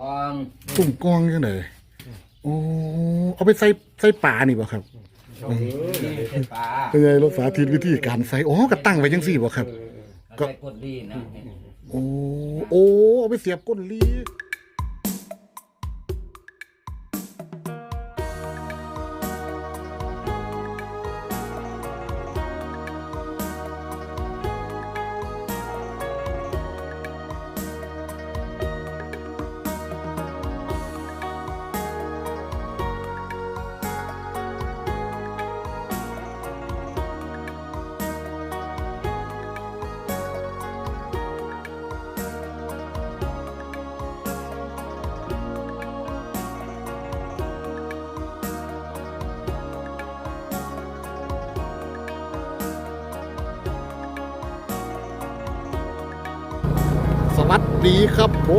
วางตุ่มกองจังไดโอ้เอาไปใส่ใส่ปลานี่บ่ครับนี่เป็นปลาเป็นไงเราสาธิตวิธีการใส่อ๋อก็ตั้งไว้จังซี่บ่ครับ ก็ใส่กดดีนะนี่โอ้โอ้เอาไปเสียบก้นลี ดีครับผ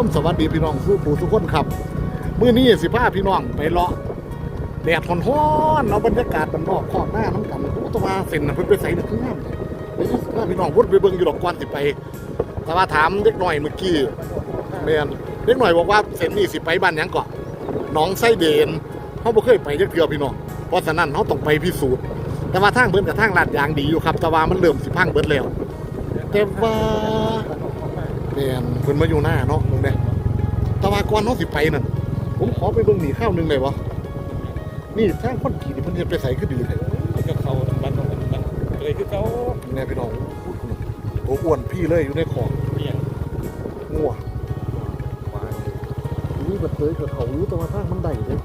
มสวัสดีพี่น้องสู้ผู้ทุกคนครับมื้อนี้สิพาพี่น้องไปเลาะแดดร้อนๆเอาบรรยากาศมันนอกขอบหน้าน้ำกันโอ้แตว่าเส้นน่ะเพิ่นไปใส่นึกงามเลยไปสิพาพี่น้องวนไปเบิ่งอยู่ดอกก่อนสิไปแต่ว่าถามเด็กหน่อยเมื่อกี้แม่นเด็กหน่อยบอกว่าเส้นนี้สิไปบ้านหยังเกาะหนองไส้เดนเฮาบ่เคยไปจักเทื่อพี่น้องเพราะฉะนั้นเฮาต้องไปพิสูจน์แต่ว่าทางเบิ่นกับทางลาดยางดีอยู่ครับแต่ว่ามันเริ่มสิพังเบิดแล้วแต่ว่า ม่นเพิ่นมาอยู่หน้าเนาะมึงเนี่ยแต่ว่าก่อนเฮาสิไปนั่นผมขอไปเบิ่งหนีข้าวหนึงได้บ่นี่ทางคนขี่นี่เพิ่นเฮ็ดไปใส่คือดีเลยก็เขาบ้านของมันมันเลยคือเขาแน่พี่น้องพูดคุณโอ้อ้วนพี่เลยอยู่ในของเปลี่ยนงัวนี่แบบเตยกับเขาอยู่แต่ว่าทางมันได้เด้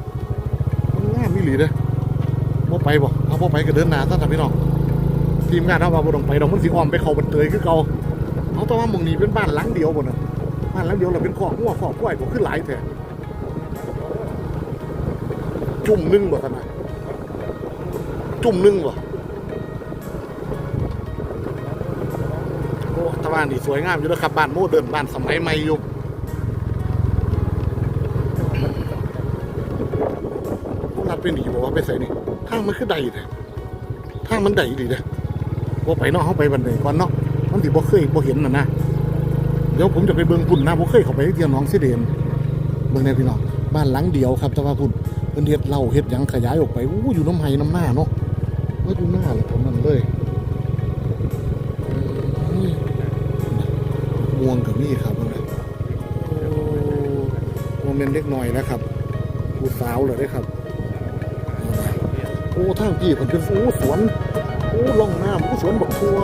มันงามอีหลีเด้บ่ไปบ่เอาบ่ไปก็เดินหน้าซะท่านพี่น้องทีมงานเฮาว่าบ่ต้องไปดอกมันสิอ้อมไปเข้าบันเตยคือเก่า เอาแต่ว่าหมองนี้เป็นบ้านหลังเดียวบ่น่ะบ้านหลังเดียวแล้วเป็นคอกงัวคอกควายบ่คือหลายแท้จุ่มนึงบ่ท่านนะจุ่มนึงบ่โอ้ตะวันนี่สวยงามอยู่เด้อครับบ้านโมเดิร์นบ้านสมัยใหม่อยู่นัดไปหนีบอกว่าไปใส่นี่ทางมันคือใดแท้ทางมันใดดีเด้ว่าไปนาะเขาไปบันไดก่อนเนาะ มันติบ่เคยบ่เห็นน่ะนะเดี๋ยวผมจะไปเบิ่งพุ่นนะบ่เคยเข้าไปเที่ยวหน้องเสเดนเบิ่งแน่พี่น้องบ้านหลังเดียวครับแต่ว่าพุ่นเพิ่นเฮ็ดเหล้าเฮ็ดหยังขยายออกไปอู้อยู่น้ำไห้น้ำหน้าเนาะว่าอยู่หน้าเลยผมนั่นเลยม่วงกับนี่ครับนั่นนะโอ้โมเมนต์เล็กน้อยนะครับผู้สาวเลยเด้ครับโอ้ทางพี่มันเป็นโอ้สวนโอ้ล่องน้ำโอ้สวนบักทัว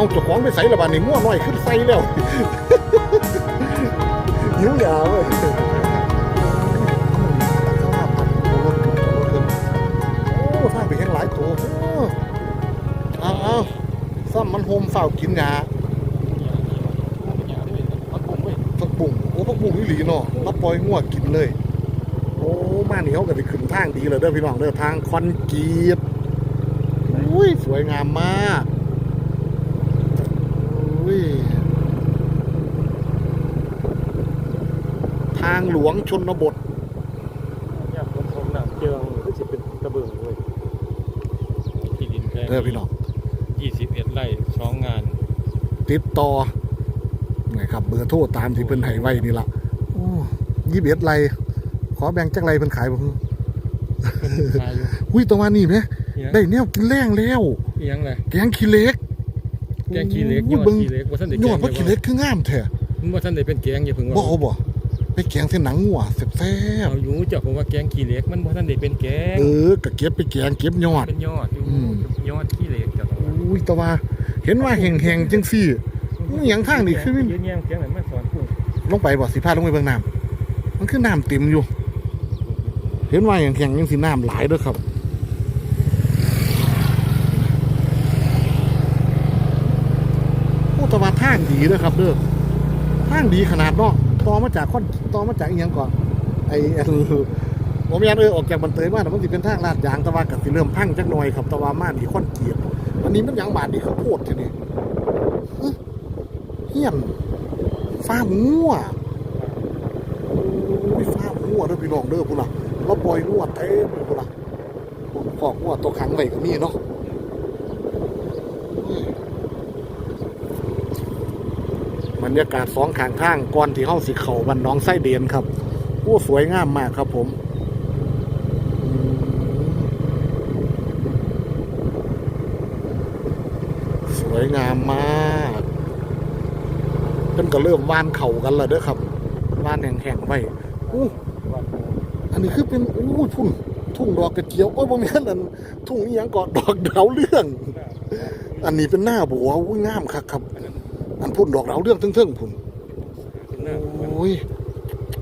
เอาเจ้าของไปใส่ละบานนี่ง่วน้อยขึ้นใส่แล้วหิวยาเว้ยโอ้างไปแห่งหลายตัวอ้าเอาซ้ำมันโฮมเฝ้ากินยาผักบุ้งโอ้ผักบุ้งนี่หลีเนาะรับปล่อยง่วกินเลย โอ้มานี่เขาก็ได้ขึ้นทางดีเลยเด้อพี่น้องเด้อทางคอนกรีตอุ้ยสวยงามมากอุ้ยทางหลวงชนบทอยากผมผมหนังเจืองก็จะเป็นกระเบื้องเว้ยที่ดินแค่เด้อพี่น้องยี่สิบเอ็ดไร่สองงาน ติดต่อไงครับเบอร์โทรตามที่เพิ่นให้ไว้นี่ละโอ้ยี่สิบเอ็ดไรขอแบ่งจักไรเพิ่นขายบ่เป็นขายอยู่ อุ้ยตะวันนี่ไหมเนี่ยได้แนวกินแรงแล้วเอียงเลยแกงขี้เหล็กแกงขี้เหล็กยอุ้อดเบิ่งขี้เหล็กว่าท่านได้ยแกอดงว่าขี้เหล็กคืองามแท้มันว่าท่านได้เป็นแกงอย่าเพิ่งบ่ว่าเอาบ่ ไปแกงเส้นหนังงัวแซ่บเอาอยู่เจ้าผมว่าแกงขี้เหล็กมันว่าท่านได้เป็นแกงๆเออก็เก็บไปแกงเก็บยอด เป็นยอดอยู่อืม ยอดขี้เหล็กจ้ะอุ้ยแต่ว่า เห็นว่าแห่งๆจังซี่นี่หยังทางนี่คือเงี้ยเงี้ยแกงไหนมาสอนกุ้งลงไปบ่สิพาลงไปเบิ่งน้ำมันคือน้ำเต็มอยู่ เห็นว่าแห่งๆจังสิน้ำหลายเด้อครับ โอ้แต่ว่าทางดีเด้อครับเด้อทางดีขนาดเนาะ ต่อมาจากคอนต่อมาจากอีหยังก่อนไอ้อันผมยันเออออกจากบันเตยมาแต่มันสิเป็นทางลาดยางต่ว่าก็สิเริ่มพังจักหน่อยครับต่ว่ามานี่คอนเกียตอันนี้มันยังบาดนี่ข้าวโพดทีนี่เฮียนฟ้ามงัวโอ้ยฟ้ามงัวเด้อพี่น้องเด้อพุ่นล่ะเราปล่อยงัวเต็มเพุ่นล่ะขอกงัวตัวขังไว้ก็มีเนาะ รรยากาศสองข้างทางก่อนที่เฮาสิเข้าบ้านน้องไส้เดียนครับโอ้สวยงามมากครับผมสวยงามมากเพิ่นก็เริ่มว่านเข่ากันแล้วเด้อครับว่านแห้งๆไว้อู้อันนี้คือเป็นอู้ทุ่งทุ่งดอกกระเจียวโอ้ยบ่แม่นอันทุ่งอีหยังก่อนดอกดาวเรื่อง อันนี้เป็นหน้าบัวอุ้ยงามคักครับ อันพุ่นดอกดาวเรื่องเทิงๆพุ่นหน้าโอ้ย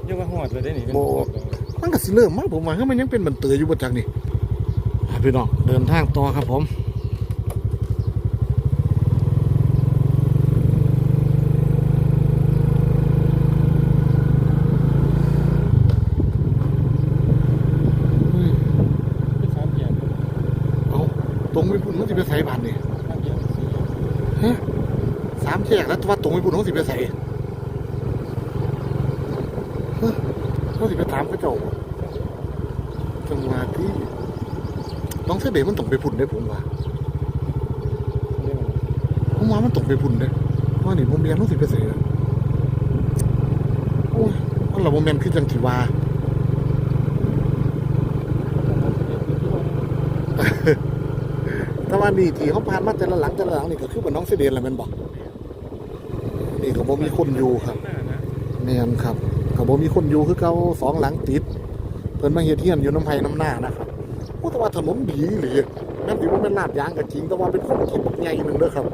ยังว่าหอดเลยได้นี่โอ้มันก็สิเริ่มมั้งผมว่าคือมันยังเป็นบันเตยอยู่บ่จักนี่อะพี่น้องเดินทางต่อครับผมอืม เป็นสามอย่าง เอาตรงไปพุ่นมันสิไปใส่บานนี่ สามอย่างสี่อย่าง ฮะสามแยกแล้วว่าตรงไปพุ่นเขา สิไปใส่เขาสิไปถามเขาเจ้าจังหวะที่น้องเสด็จมันต้องไปพุ่นได้ผมว่าเรื่องอะไรผมว่ามันตกไปพุ่นเด้เพราะนี่ผมเรียนรู้สึกไปเสียโอ้ยมันละโมเมนต์คือจังสิว่าแต่ว่านี่ที่เขาผ่านมาแต่ละหลังแต่ละหลังนี่ก็คือเป็นน้องเสด็จแหละแมันบอก นี่ก็บ่มีคนอยู่ครับหน้านะแม่นครับก็บ่มีคนอยู่คือเก่าสองหลังติด เพิ่นมาเฮ็ดเฮียนอยู่น้ำไผน้ำหน้านะครับโอ้แต่ว่าถนนดีอีหลีแม่นสิบ่แม่นลาดยางก็จริง แต่ว่าเป็นคนขีดบักใหญ่หนึงเด้อครับ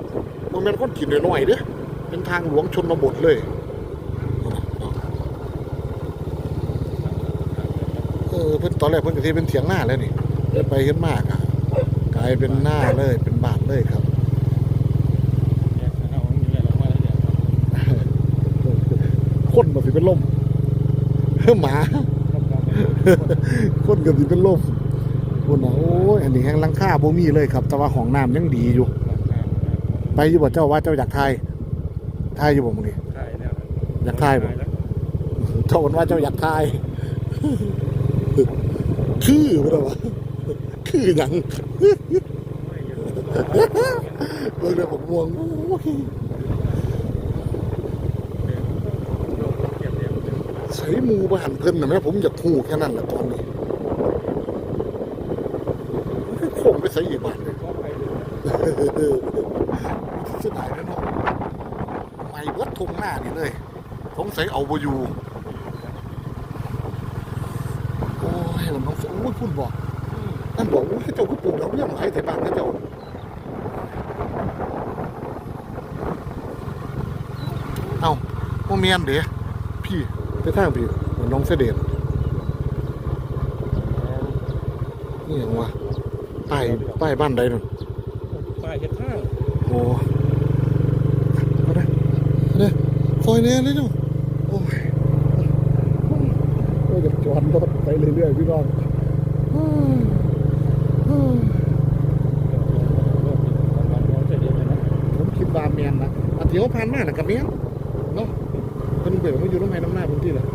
บ่แม่นคนขีดน้อยๆเด้อเป็นทางหลวงชนบทเลยเออเพิ่นตอนแรกเพิ่นก็สิเป็นเถียงหน้าแล้วนี่เฮ็ดไปเฮ็ดมากอะกลายเป็นหน้าเลยเป็นบานเลยครับ แยกเอาอย่างนี้แหละเรามาแล้วเนี่ย คนมา สิเป็นลมหมาคนก็สิเป็นลมคนน่ะโอ้ยอันนี้แห่งหลังคาบ่มีเลยครับ แต่ว่าห้องน้ำยังดีอยู่ ไปอยู่บ่เจ้าว่าเจ้าอยากทายทายอยู่บ่มึงนี่ถ่ายแล้วอยากถ่ายบ่แล้วเจ้าว่าเจ้าอยากทายคือบ่ได้วะคือหยังเบิ่งเด้อผมม่วงโอ้ย ส่หมูบ่หันเพิ่นนะแม่ผมอยากฮู้แค่นั้นแหละตอนนี้มันคือโค้งไปใส่อีกบานเลยเสียดายนะเนาะไม่เบิดทงหน้านี่เลยสงสัยเอาบอยู่โอ้ยมันน้องโอ้ยพูดบอกนั่นบอกโอ้ยเจ้าก็ปลูกดอกเบี้ยมาให้แต่บ้านนะเจ้าเอ้าโมเมียนเด้พี่ ไปทางพี่เหมือนน้องเสด็จนี่ยังวะป้ายป้ายบ้านใดนั่นป้ายเห็ดทางโอ้เอาได้เอาได้คอยแน่เลยเนาะโอ้ยก็จะจอดรถไปเรื่อยๆพี่น้องอืมอืมวันๆเราจะเรียนเลยนะผมคิดว่าแมนนะอันที่เขาผ่านมาน่ะกับแมนเนาะ เพิ่นเบิดมาอยู่น้ำไห้น้ำหน้าพื้นที่เลย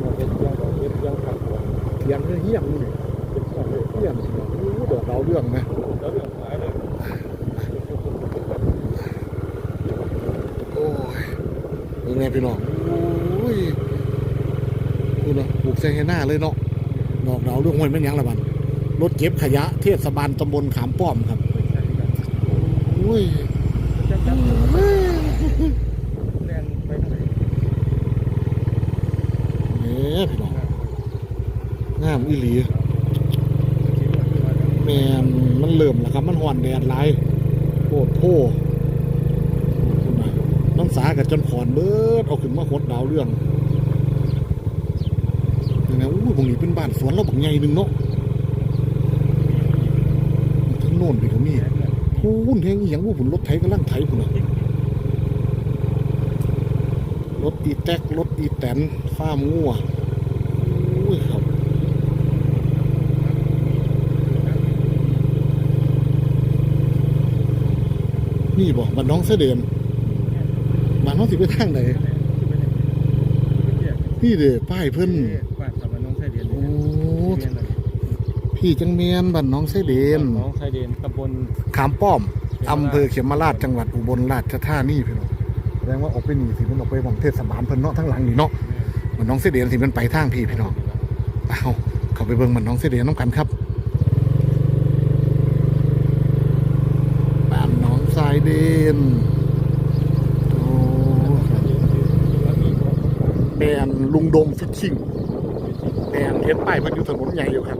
เราเห็ดยังเราเห็ดยังขัดหัวเถียงเฮี้ยงนี่เป็นข้อเลยเฮี้ยงโอ้ดอกดาวเรื่องไหมเรื่องขายเลยโอ้ยยังไงพี่น้องโอ้ยดูนะปลูกใส่ให้หน้าเลยเนาะดอกดาเรื่องห้วยแม่ยังละบันรถเก็บขยะเทศบาลตำบลขามป้อมครับโอ้ย จับจับแลนไปไหน เนี่ยพี่น้องงาม อีหลีแมนมันเริ่มแล้วครับ มันห่อนแดดหลายโคตรโพคุณน่ะน้องสากับจนขอนเบิดเอาขึ้นมาหดดาวเรื่องนี่นะอู้ยพวกนี้เป็นบ้านสวนเราบักใหญ่หนึ่งเนาะทั้งโน่นไปก็มีพูนแทงอีหยังว่าผุนรถไถกำลังไถผุนน่ะรถอีแท็กรถอีแตนฟ้ามงัวอุ้ยครับ นี่บอกบ้านน้องเสด็จบ้านน้องสิไปทางไหนนี่เด้อป้ายเพิ่นบ้านสามน้องไส้เดียนโอ้พี่จังเมียนบ้านน้องเสด็จน้องไส้เดียนตำบลขามป้อมอำเภอเขมราชจังหวัดอุบลราชธานีพี่น้องแสดงว่าออกไปนี่สิมันออกไปหวังเทศบาลเพิ่นเนาะทั้งหลังนี่เนาะมันน้องเสเดียนสิมันไปทางพี่พี่น้องเอาเข้าไปเบิ่งมันน้องเสเดียนน้ำกันครับบ้านน้องทรายเดนโอ้แบรนด์ลุงดมฟิชชิ่งแบรนด์เห็นป้ายเพิ่นอยู่ถนนใหญ่อยู่ครับ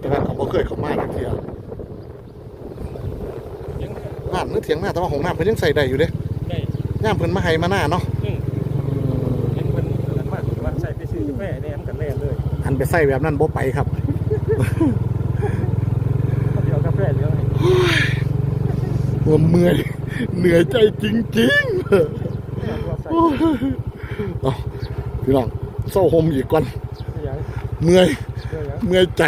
แต่ว่าเขาบ่เคยเข้ามาจักเที่ยยังบ้านนึกเถียงหน้าแต่ว่าของน้ำเพิ่นยังใส่ได้อยู่เด้ได้ย่ามเพิ่นมาให้มาหน้าเนาะอืมเห็นเพิ่นหลังบ้านวันใส่ไปซื้อกาแฟแหนมกันแล่เลยอันไปใส่แบบนั้นบ่ไปครับ เดี๋ยวกาแฟเหลืองให้ ผมเมื่อยเหนื่อยใจจริงๆว่าใส่เอาพี่น้องโซ่โฮมอีกก่อนยังเมื่อยเดี๋ยวยังเมื่อยใจ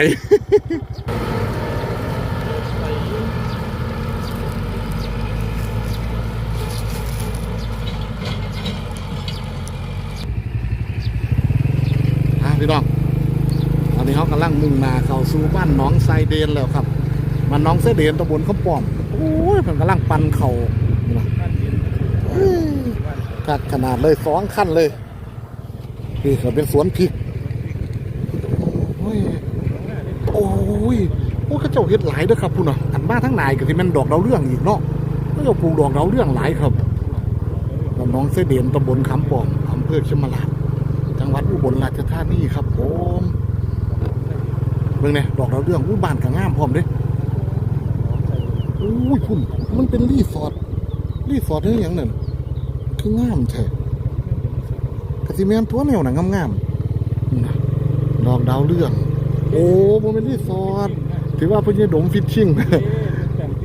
ใส่อะพี่น้องตอนนี้เขากำลังมุ่งหน้าเข้าสู่บ้านหน้องไซเดนแล้วครับบ้านหน้องไซเดนตำบลข้าวป้อม โอ้ยเพิ่นกำลังปั่นเข่านี่นะบ้านเย็นอื้อกัดขนาดเลยสองขั้นเลยนี่เขาเป็นสวนพริก โอ้ย โอ้ยโอ้เขาเจ้าเฮ็ดหลายเด้อครับพุ่นน่ะอันมาทั้งนายก็สิแม่นดอกดาวเรื่องอีกเนาะเขาเจ้าปลูกดอกดาวเรื่องหลายครับบ้านหน้องไซเดนตำบลคำปอมอำเภอเชียงมาลาจังหวัดอุบลราชธานีครับผมเบิ่งเนี่ยดอกดาวเรื่องอู้บ้านก็งามพร้อมเด้ อ้ยคุณมันเป็นรีสอร์ทรีสอร์ทเฮ้ยอย่างนั้นคืองามแท้กะสิแม่นตัวแนวหนังงามๆนี่นะดอกดาวเรื่อง โอ้บ่เป็นรีสอร์ทถือว่าพิ่นจะดมฟิชชิ่ง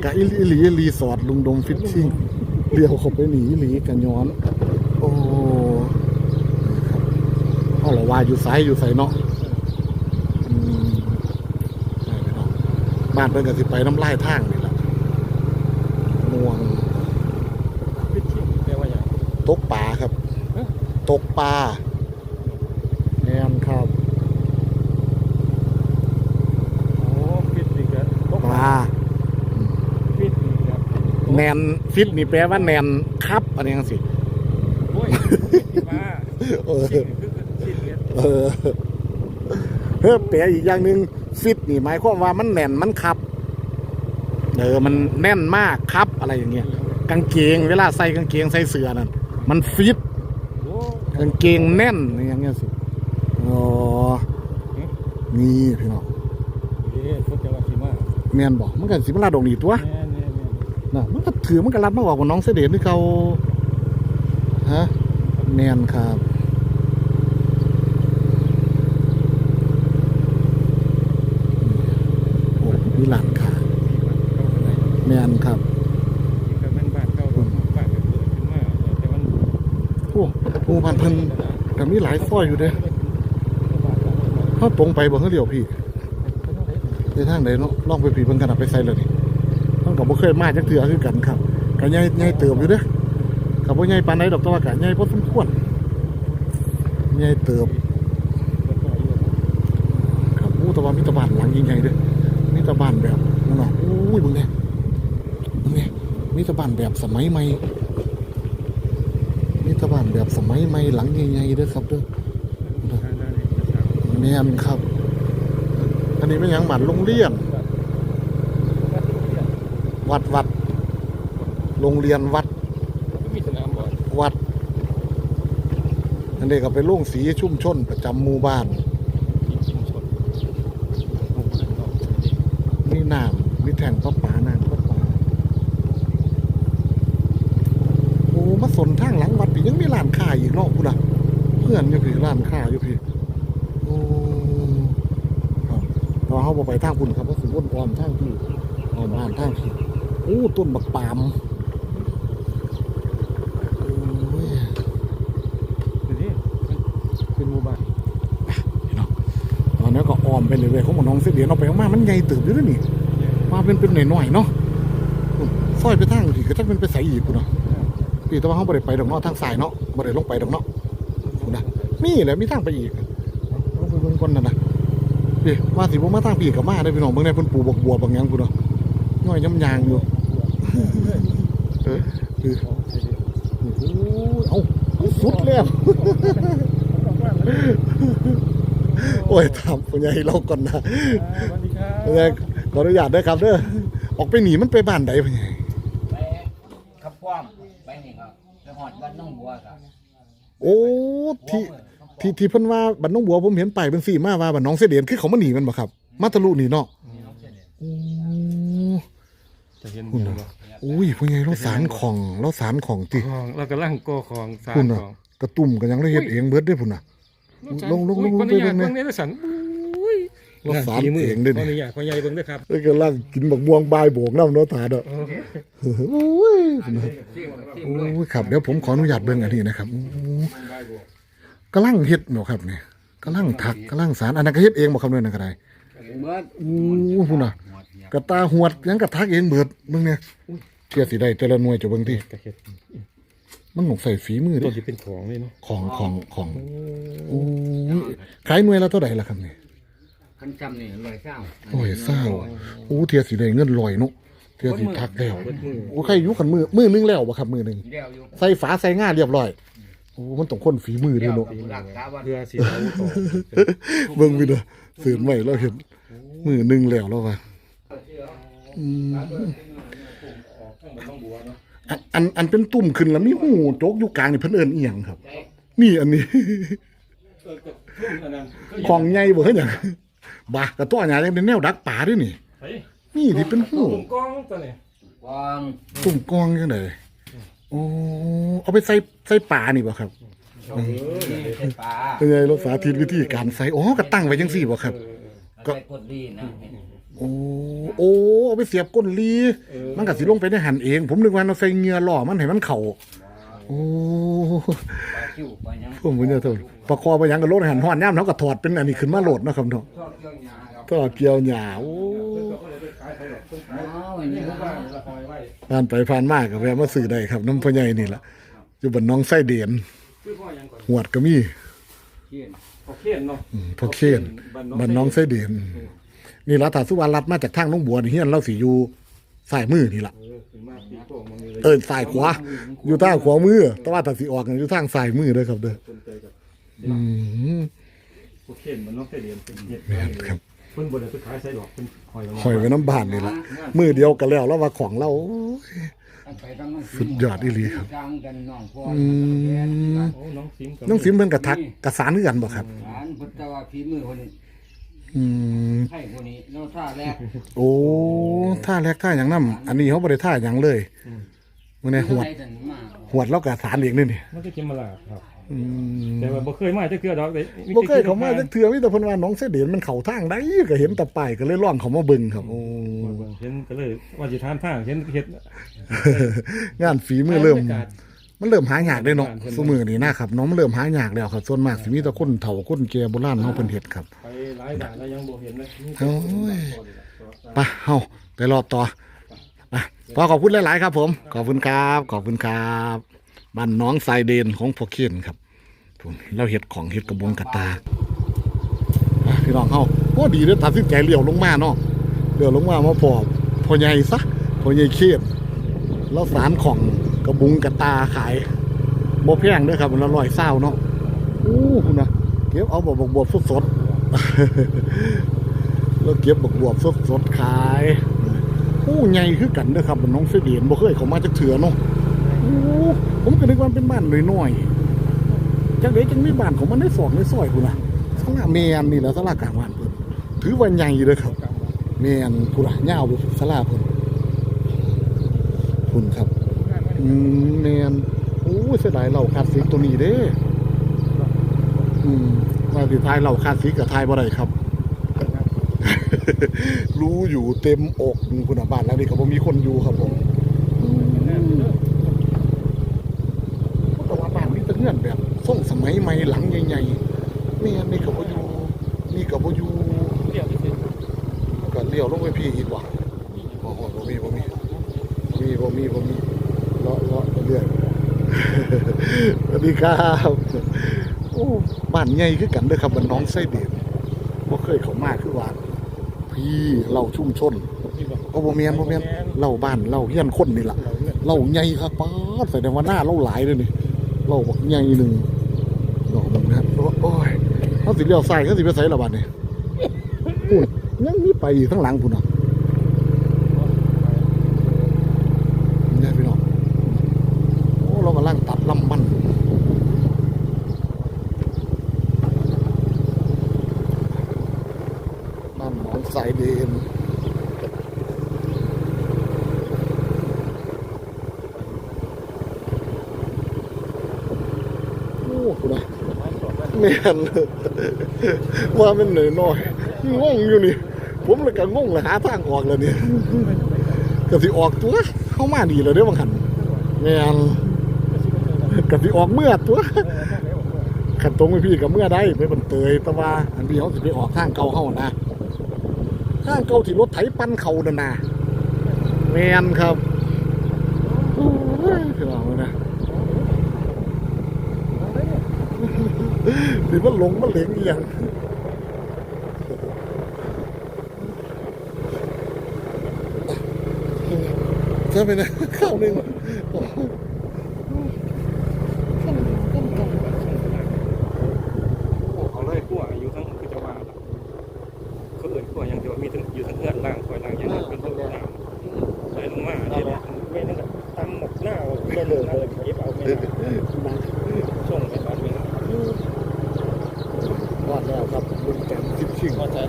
กะอีหลีอีหลีรีสอร์ทลุงดมฟิชชิ่งเลี้ยวเข้าไปหนีหลีกันย้อน โอ้ครับเอาละว่าอยู่ไสอยู่ไสเนาะอืมได้ไปเนาะบ้านเพิ่นก็สิไปน้ำลายทางนี่ ม่วงพิชชิ่งแปลว่าอย่างตกปลาครับฮะตกปลาแม่นครับโอ้พิชนี่ก็ตกปลาพิชนี่ก็แนนฟิตนี่แปลว่าแนนครับอะไรจังสิโอ้ยมาเออชิ่งคือชิ่งเนี่ยเออเฮ้อแปลอีกอย่างหนึ่งฟิตนี่หมายความว่ามันแน่นมันครับ เออมันแน่นมากครับ อะไรอย่างเงี้ยกางเกงเวลาใส่กางเกงใส่เสื้อนั่นมันฟิตโอ้กางเกงแน่นอย่างเงี้ยสิอ๋อนี่พี่น้องเอ๊ะเขาจะว่าสิมาแมนบอกมันก็สิมาลาดอกนี่ตัวแน่แน่แน่นะมันก็ถือมันก็รับมาบอกว่าน้องเสด็จนี่เขาฮะแมนครับโอ้มีหลานค่ะ เข้าไปไหน แมนครับ ที่ก็แม่นบ้านเก่าบ้านก็เกิดขึ้นมาแต่มัน โอ้โอ้ พันเพิ่นก็มีหลายซอยอยู่เด้เขาตรงไปบ่เฮาเดียวพี่ในทางไหนเนาะล่องไปผีเบิ่งกันน่ะไปใส่เลยนี่ต้องกับบ่เคยมาจักเทื่อคือกันครับก็ใหญ่ใหญ่เติบอยู่เด้อก็บ่ใหญ่ปานใดดอกต่ว่าก็ใหญ่พอสมควรใหญ่เติบครับอู้ตะวันมีตะบานหลังยิ่งใหญ่เด้วยมีตะบานแบบนั่นน่ะอู้ยมึงเนี่ยมึงเนี่ยมีตะบานแบบสมัยใหม่ แบบสมัยใหม่หลังใหญ่ๆเด้อครับเด้อแม่นครับ อันนี้เป็นยังบ้านโรงเรียน วัดวัดโรงเรียนวัด วัด อันนี้ก็เป็นโรงสีชุ่มชน ประจำหมู่บ้านที่น้ำมีแท่งพระป่าน้ำพระป่าโอ้มาสนทางหลังวัดพี่ยังมีร้านค้าอีกเนาะกูล่ะเพื่อนอยู่พี่ร้านค้าอยู่พี่โอ้ครับเราเขาบอกไปทางคุณครับเพราะสิวนออมทางพี่ออมบ้านทางพี่ โอ้ต้นบักปามโอ้ยทีนี้เป็นหมู่บ้านพี่น้องตอนนี้ก็ออมไปเลยเว้ยของหมอน้องเสียเดียนเอาไปเอามามันใหญ่ตื่นอยู่แล้วนี่มาเป็นเป็นหน่อยๆเนาะอืมซอยไปทางที่ก็จะเป็นไปใส่อีกกูเนาะพี่แต่ว่าเขาบ่ได้ไปดอกเนาะทางสายเนาะบ่ได้ลงไปดอกเนาะกูนะนี่แหละมีทางไปอีกเอาไปเบิ่งก่อนนั่นน่ะพี่ว่าสิบ่มาทางพี่กับมาได้อพี่น้องเบิ่งได้เพิ่นปลูกบกบัวบางหยังกูเนาะน้อยย่ำยางอยู่ เออเออโอ้โหเอาสุดแล้ว โอ้ยทำปัญญาให้เราก่อนนะครัปัญญาบขออนุญาตด้วยครับเด้อออกไปหนีมันไปบ้านใดปัญญาไปขับความไปนี่ครับไปหอดบ้านน้องบัวครับโอ้ที่ที่ที่เพิ่นว่าบ้านน้องบัวผมเห็นไปเป็นสี่มาว่าบ้านน้องเสเดียนคือเขามาหนีมันบ่ครับ มาทะลุหนีเนาะโอ้จะเห็นคุณเห็น่ะนบ่ อุ้ยพ่อใหญ่เราสารของเราสารของติของเรากำลังก่อของสร้างคุณน่ะของ กระตุ่มกันยังได้เฮ็ดเองเบิดเด้อพุ่นน่ะ ลงลงลงคนไปนี้เบิ่งเนี่ยเบิ่งเนี่ยสันอุ้ยเราสารเองเด้อคนนี่นี้อยากคนใหญ่เบิ่งเด้วยครับเอ้ยกำลังกินบักม่วงบายโบกน้ำเนาะตาเด้อโอ้ยพุ่นน่ะโอ้ยครับเดี๋ยวผมขออนุญาตเบิ่งอันนี้นะครับโอ้กำลังเฮ็ดเนาะครับนี่กำลังถักกำลังสารอันนั้นก็เฮ็ดเองบ่ครับเนี่ยนั่นก็ได้เมื่อโอ้พุ่นน่ะ กระตาหวดยังกระทักเองเบิดเบิ่งเนี่ยเทียสิได้แต่ละหน่วยจะเบิ่งติกระเฮ็ดมันต้องใส่ฝีมือต้เด้นที่เป็นของเลยเนาะของของของโอ้ยขายหน่วยละเท่าไหร่ล่ะครับนี่คันจำนี่ลอยเศร้าโอ้ยเศร้าโอ้เทียสิได้เงินลอยเนาะเทียสิทักแล้วโอ้ใครอยู่กันมือมือนึงแล้วบ่ครับมือนึงเดียวอยู่ใส่ฝาใส่ง่าเรียบร้อยโอ้มันต้องคนฝีมือเดีด้ยววยเนาะหลักกาวันเพื่อสิเราต่อเบิ่งวิเด้อเสือนไว้เราเห็นมือนึงแล้วแล้วว่า อืมอันอันอันเป็นตุ่มขึ้นแล้วมีหูโจกอยู่กลางนี่เพิ่นเอิ้นอีหยังครับ นี่อันนี้ ของใหญ่เบ่เฮ็ดหยังบ่ากระตัวใหญ่ยังเป็นแนวดักป่าด้วยนี่เฮ้ยนี่ที่เป็นหูตุ่มกล้องตัวนี้วางตุ่มกองจังไดโอ้เอาไปใส่ใส่ป่านี่บ่ครับนี่ใส่ปลาเป็นไงเราสาธิตวิธีการใส่อ๋อก็ตั้งไว้จังซี่บ่ครับใส่กดดีนะโอ้โอ้เอาไปเสียบก้นลีมันก็สิลงไปในหันเอง ผมนึกว่าเราใส่เหงื่อล่อมันให้มันเข้าโอ้ปลาคิวปลายังผมบ่เนี่ยเท่าประคอไปหยังก็โลดให้หันฮ้อนยามเฮาก็ถอดเป็นอันนี้ขึ้นมาโหลดเนาะครับเนาะชอบเกี่ยวยาครับก็เกี่ยวหญ้าโอ้อ้าวอันนี้นะผ่านไปผ่านมาก็แวะมาซื้อได้ครับน้ำพ่อใหญ่นี่ล่ะอยู่บ้านน้องไส้เดียนคือพ่อยังก่อนหวดก็มีเขียนพอเขียนเนาะอืมพ่อเคนบ้านน้องไส้เดียน นี่ล่ะถ้าสุวรรณรัตน์มาจากทางหน้องบัวนี่เฮียนเราสิอยู่ซ้ายมือนี่ล่ะ เออขึ้นมาปีโป้งมันมีเลยเออซ้ายขวา อยู่ทางขวามือ แต่ว่าถ้าสิออกนี่อยู่ทางซ้ายมือเด้อครับเด้อสนใจกับอืมพอเขียนมันน้องเสดียนเป็นเฮ็ดแม่นครับเพิ่นบ่ได้ไปขายไส้ดอกเพิ่นคอยมันหอยไว้น้ำบานนี่ละมือเดียวกันแล้วแล้วว่าของเราโอ้ยตั้งไปตั้งนั้นสุดยอดอีหลีครับกลางกันน้องพ่ออืมโอ้น้องซิมกับน้องสิมเพิ่นกระทักกระสานคือกันบ่ครับ หลานพุทธว่าฝีมือคนนี้ อืมให้คนนี้เราท่าแรกโอ้ท่าแรกท่าหยังนำอันนี้เขาบ่ได้ท่าหยังเลยมื้อนี้หวดให้กันมาหวดแล้วก็สารเองนี่นี่มันจะกินมาลาครับอืมแต่ว่าบ่เคยมาจักเทื่อดอกเด้บ่เคยเข้ามาจักเทื่อมีแต่เพิ่นว่าน้องเสด็จมันเข้าทางใดก็เห็นแต่ป้ายก็เลยลองเข้ามาเบิ่งครับโอ้เห็นก็เลยว่าสิถามทางเห็นเฮ็ดงานฝีมือเริ่มบรรยากาศ มันเริ่มหายากเลยเนาะเพิ่นซุมือนี้นะครับน้องมันเริ่มหายากแล้วครับส่วนมากสิมีแต่คนเฒ่าคนแก่โบราณเฮาเพิ่นเฮ็ดครับ ไปหลายด่านแล้วยังบ่เห็นเลยโอ้ย ไปเฮาไปรอบต่ออะขอขอบคุณหลาย ๆ ครับ ผม ขอบคุณครับ ขอบคุณครับบ้านน้องไซเดนของพวกเขียนครับผมเราเห็ดของเห็ดกระบงกระตาอะพี่น้องเฮาโอ้ดีเด้อตัดสินใจเลี้ยวลงมาเนาะเลี้ยวลงมามาพอพอใหญ่ซะพอใหญ่เขียนแล้วสารของ กระบุงกระตาขายบ่แพงด้อครับมันละร้อยเศร้าเนาะอู้คุณนะเก็บเอาบวบบวบสดๆแล้วเก็บบักบวบสดสดขายโอ้ใหญ่คือกันด้อครับมันน้องเสดียนบ่เคยเขามาจากเถือเนาะโอ้ผมก็นึกว่ามันเป็นบ้านน้อยๆจังไดจังมีบ้านของมันในซอกในซอยพุ่นนะสลาแมนนี่แหละสลากลางบ้านเพิ่นถือว่าใหญ่เด้อครับแมนพุ่นน่ะยาสลาเพิ่นพุ่นครับ อืมแมนโอ้เสียดายเหล่าคลาสสิกตัวนี้เด้อืมว่าสิทายเหล่าคลาสสิกกับทายบ่ได้ครับ รู้อยู่เต็มอกคุณบ้านแล้วนี่ครับผมมีคนอยู่ครับผมแต่ว่าบ้านนี้จะเงื่อนแบบส่งสมัยใหม่หลังใหญ่ๆนี่นี่กับอยู่นี่กับอยู่เดี๋ยวสิก็เลี้ยวลงไปพี่อีกว่ะโอ้โหบ่มีบ่มีบ่มีบ่มีบ่มีเลาะเลาะไปเรื่อย สวัสดีครับโอ้บ้านใหญ่คือกันเด้อครับบ้านน้องไส้เด็ดบ่เคยเขามากคือว่าพี่เราชุ่มชนนี่บ่ก็บ่แม่นบ่แม่นเล้าบ้านเล้าเฮียนคนนี่ล่ะเราเนี่ยเหล้าใหญ่ครับป๊าดแสดงว่าหน้าเล้าหลายเลยนี่เล้าบักใหญ่หนึ่งดอกมันนะครับโอ้ยเขาสิเลี้ยวซ้ายเขาสิไปไสล่ะบัดนี้พูดยังมีไปอีกข้งหลังพุ่นน่ะนี่พี่น้องโอ้เรากำลังตัดลำมัน บ้านหนองสายเดนโอ้ คุณนะแม่นว่ามันหน่อยน้อยงงอยู่นี่ ผมเลยก็งงเลยหาทางออกแล้วนี่ก็สิออกตัวเข้ามาดีเลยเด้อบางหันแม่นก็สิออกเมื่อตัวขันตรงไปพี่กับเมื่อได้ไปบันเตยแต่ว่าอันพี่เขาสิไปออกทางเก่าเขานะทางเก่าที่รถไถปั้นเขานั่นนะแมนครับโอ้ยพี่น้องนะ สิมันหลงมันเหลงอีหยังใช่ไหมนะข้าวหนึ่ง เอาเลยขั้วอยู่ทั้งคือจะว่าเขาเอื่นขั้วอย่างเดียวมีทั้งอยู่ทั้งเพื่อนล่างคอยล่างอย่างนั้นเป็นต้นน้ำใส่ลงมาเดี๋ยวไม่นั่นก็ตั้งหมกหน้าก็เลยเลยเก็บเอาไม่ได้ส่งไปบ้านเมือง วาดแล้วครับลุงแต้มสิบชิง ก็จะ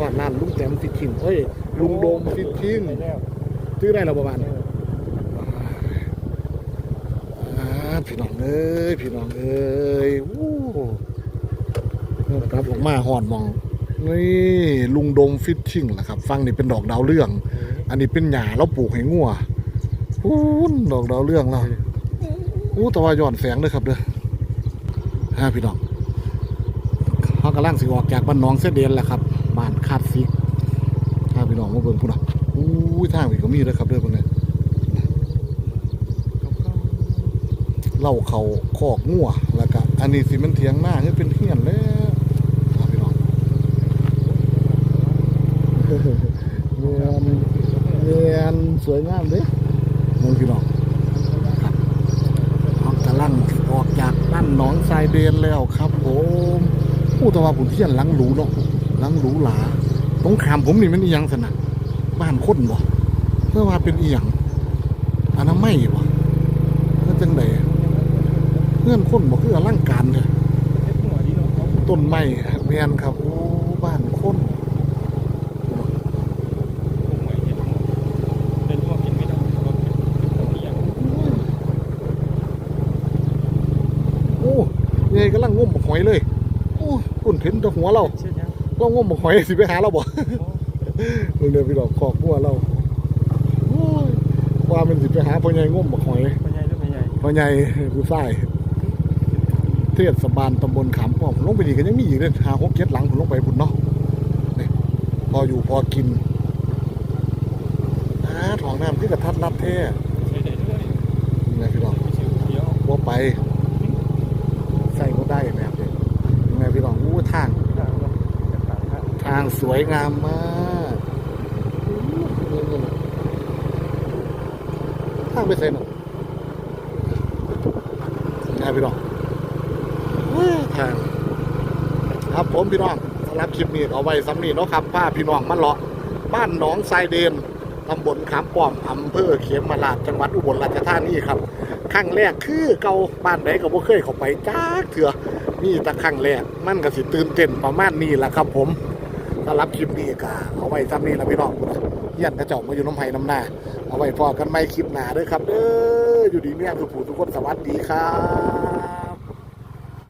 วาดนั่นลุงแต้มสิบชิง เฮ้ยลุงโดมสิบชิงไปแล้วชื่ออะไรเราประมาณพี่น้องเอ้ยพี่น้องเอ้ยวู้ครับออกมาหอนมองนี่ลุงโดมฟิชชิ่งแหละครับ ฟังนี่เป็นดอกดาวเรือง อันนี้เป็นหญ้าเราปลูกให้งัวอู้นดอกดาวเรืองเราอู้ต่ว่าย้อนแสงเลยครับเด้อฮะพี่น้องเขากำลังสิออกจากบ้านหน้องเสเดนแหละครับบ้านคาดซิก พี่น้องมาเบิ่งพุ่นอะอู้ทางพี่ก็มีเลยครับเด้อเพิ่นเนี่ยเล่าเขาคอกงัวแล้วก็อันนี้สิมันเถียงหน้านี่เป็นเฮียนแล้วพี่น้องเนียนเนียนสวยงามเด้มึงพี่น้องกำลังออกจากบ้านหนองทรายเดนแล้วครับผมผู้ตะวันผมเที่ยนหลังหรูเนาะหลังหรูหลา ตรงขามผมนี่มันอีหยังสนะบ้านคนบ่เพื่อว่าเป็นอีหยังอันามัยบ่เพื่อจังไดเพื่อนคนบ่คืออลังการเด้อหัวดีเนาะต้นไม้แม่นครับโอ้บ้านคนใหม่เห็นเดินทั่วกินไม่ได้ก็เป็นอย่างโอ้ยกำลังงมบักหอยเลย โอ้อุ่นเห็นตัวหัวเรา เช่นยังเรางมบักหอยสิไปหาเราบ่เรื่องเดียวพี่ดอกขอบหัวเราโอ้ยว่ามันสิไปหาพ่อใหญ่งมบักหอยไม่ใหญ่หรือไม่ใหญ่พ่อใหญ่ผู้ชายเทศบาลตำบลขามป้อมลงไปนี่ก็ยังมีอีกเลยหาหกเจ็ดหลังผมลงไปพุ่นเนาะนี่พออยู่พอกินอ่าท้องน้ำที่กระทัดรัดแท้ใช่ได้ด้วยนี่นะพี่ดอกไม่ใช่เดียวว่าไปใส่ก็ได้แบบนี้ยังไงพี่น้องอู้ทาง ทางเนาะจะต่างางทางสวยงามมากอู้างไปเซ็นอะยังไงพี่น้องทางครับผมพี่น้องสำหรับคลิปนี้เอาไว้ซ้ำนีเนาะครับป้าพี่น้องมันเลาะบ้านหนองทรายเดนตำบลขามป้อมอำเภอเขียมราชจังหวัดอุบลราชธานีครับครั้งแรกคือเก่าบ้านไหนก็บ่เคยเข้าไปจ้าเถื่อนี่แต่ครั้งแรกมันก็สิตื่นเต้นประมาณนี้แหละครับผม สำหรับคลิปนี้ก็เอาไว้ซ้ำนี้ละพี่น้องเยี่ยนกระจอกมาอยู่น้ำไผ่น้ำหน้า เอาไว้พอกันไม่คลิปหนาเด้อครับเด้ออยู่ดีเมียทุกผู้ทุกคนสวัสดีครับ